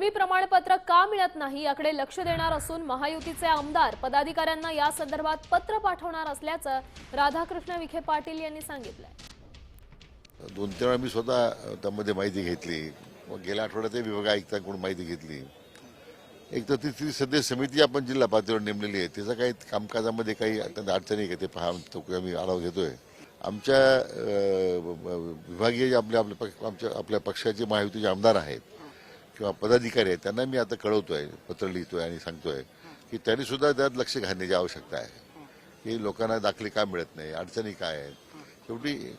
पदवी प्रमाणपत्र का मिळत नाही याकडे लक्ष देणार असून महायुतीचे आमदार पदाधिकाऱ्यांना या संदर्भात पत्र पाठवणार असल्याचं राधाकृष्ण विखे पाटील यांनी सांगितलंय. दोन तीन वेळा मी स्वतः त्यामध्ये माहिती घेतली. मग गेल्या आठवड्यात विभाग आयुक्तांकडून माहिती घेतली. एक तर ती ती सध्या समिती आपण जिल्हा पातळीवर नेमलेली आहे. त्याचा काही कामकाजामध्ये काही अत्यंत अडचणी का ते पहा तो आम्ही आढावा घेतोय. आमच्या विभागीय जे आपले आपल्या पक्ष- आमच्या आपल्या पक्षाचे महायुतीचे आमदार आहेत. किंवा पदाधिकारी आहेत त्यांना मी आता कळवतोय पत्र लिहितोय आणि सांगतोय की त्यांनी सुद्धा त्यात लक्ष घालण्याची आवश्यकता आहे. की लोकांना दाखले का मिळत नाही अडचणी काय आहेत? शेवटी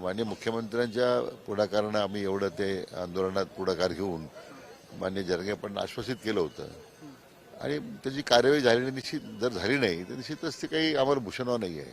मान्य मुख्यमंत्र्यांच्या पुढाकारानं आम्ही एवढं ते आंदोलनात पुढाकार घेऊन मान्य जरगेपण आश्वासित केलं होतं. आणि त्याची कार्यवाही झाली निश्चित जर झाली नाही तर निश्चितच ते काही आम्हाला भूषणावर नाही आहे